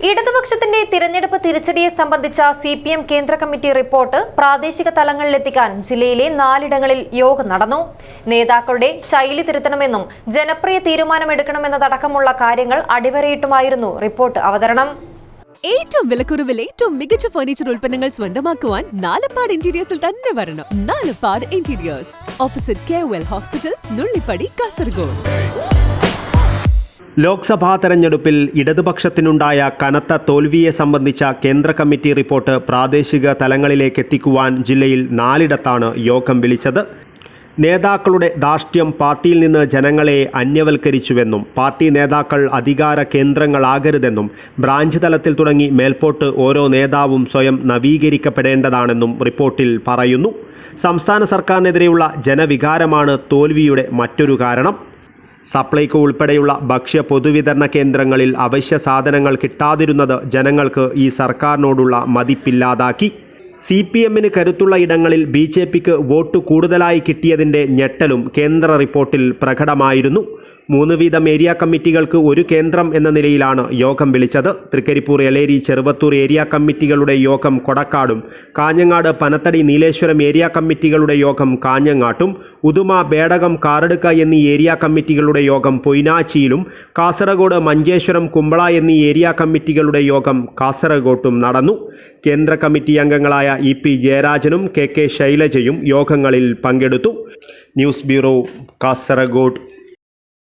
ഇടതുപക്ഷത്തിന്റെ തിരഞ്ഞെടുപ്പ് തിരിച്ചടിയെ സംബന്ധിച്ച സി പി എം കേന്ദ്ര കമ്മിറ്റി റിപ്പോർട്ട് പ്രാദേശിക തലങ്ങളിലെത്തിക്കാൻ ജില്ലയിലെ നാലിടങ്ങളിൽ യോഗം നടന്നു. നേതാക്കളുടെ ശൈലി തിരുത്തണമെന്നും ജനപ്രിയ തീരുമാനമെടുക്കണമെന്നതടക്കമുള്ള കാര്യങ്ങൾ അടിവരയിട്ടുമായിരുന്നു റിപ്പോർട്ട് അവതരണം. ഏറ്റവും വിലക്കുറവിൽ ഏറ്റവും മികച്ച ഫർണിച്ചർ ഉൽപ്പന്നങ്ങൾ സ്വന്തമാക്കുവാൻ നാലപ്പാട് ഇന്റീരിയേഴ്സിൽ തന്നെ വരണം. Nalappad interiors opposite K hospital Nullippadi Kasargod Loksabha തെരഞ്ഞെടുപ്പിൽ ഇടതുപക്ഷത്തിനുണ്ടായ കനത്ത തോൽവിയെ സംബന്ധിച്ച കേന്ദ്ര കമ്മിറ്റി റിപ്പോർട്ട് പ്രാദേശിക തലങ്ങളിലേക്ക് എത്തിക്കുവാൻ ജില്ലയിൽ നാലിടത്താണ് യോഗം വിളിച്ചത്. നേതാക്കളുടെ ധാർഷ്ട്യം പാർട്ടിയിൽ നിന്ന് ജനങ്ങളെ അന്യവൽക്കരിച്ചുവെന്നും പാർട്ടി നേതാക്കൾ അധികാര കേന്ദ്രങ്ങളാകരുതെന്നും ബ്രാഞ്ച് തലത്തിൽ തുടങ്ങി മേൽപോട്ട് ഓരോ നേതാവും സ്വയം നവീകരിക്കപ്പെടേണ്ടതാണെന്നും റിപ്പോർട്ടിൽ പറയുന്നു. സംസ്ഥാന സർക്കാരിനെതിരെയുള്ള ജനവികാരമാണ് തോൽവിയുടെ മറ്റൊരു കാരണം. സപ്ലൈകോ ഉൾപ്പെടെയുള്ള ഭക്ഷ്യ പൊതുവിതരണ കേന്ദ്രങ്ങളിൽ അവശ്യ സാധനങ്ങൾ കിട്ടാതിരുന്നത് ജനങ്ങൾക്ക് ഈ സർക്കാരിനോടുള്ള മതിപ്പില്ലാതാക്കി. സി പി എമ്മിന് കരുത്തുള്ള ഇടങ്ങളിൽ ബി ജെ പിക്ക് വോട്ട് കൂടുതലായി കിട്ടിയതിന്റെ ഞെട്ടലും കേന്ദ്ര റിപ്പോർട്ടിൽ പ്രകടമായിരുന്നു. മൂന്ന് വീതം ഏരിയ കമ്മിറ്റികൾക്ക് ഒരു കേന്ദ്രം എന്ന നിലയിലാണ് യോഗം വിളിച്ചത്. തൃക്കരിപ്പൂർ എലേരി ചെറുവത്തൂർ ഏരിയ കമ്മിറ്റികളുടെ യോഗം കൊടക്കാടും. കാഞ്ഞങ്ങാട് പനത്തടി നീലേശ്വരം ഏരിയ കമ്മിറ്റികളുടെ യോഗം കാഞ്ഞങ്ങാട്ടും. ഉദുമ ബേടകം കാറടുക്ക എന്നീ ഏരിയ കമ്മിറ്റികളുടെ യോഗം പൊയ്നാച്ചിയിലും. കാസർഗോഡ് മഞ്ചേശ്വരം കുമ്പള എന്നീ ഏരിയ കമ്മിറ്റികളുടെ യോഗം കാസർഗോട്ടും നടന്നു. കേന്ദ്ര കമ്മിറ്റി അംഗങ്ങളായ ഇ പി ജയരാജനും കെ കെ ശൈലജയും യോഗങ്ങളിൽ പങ്കെടുത്തു. News bureau Kasaragod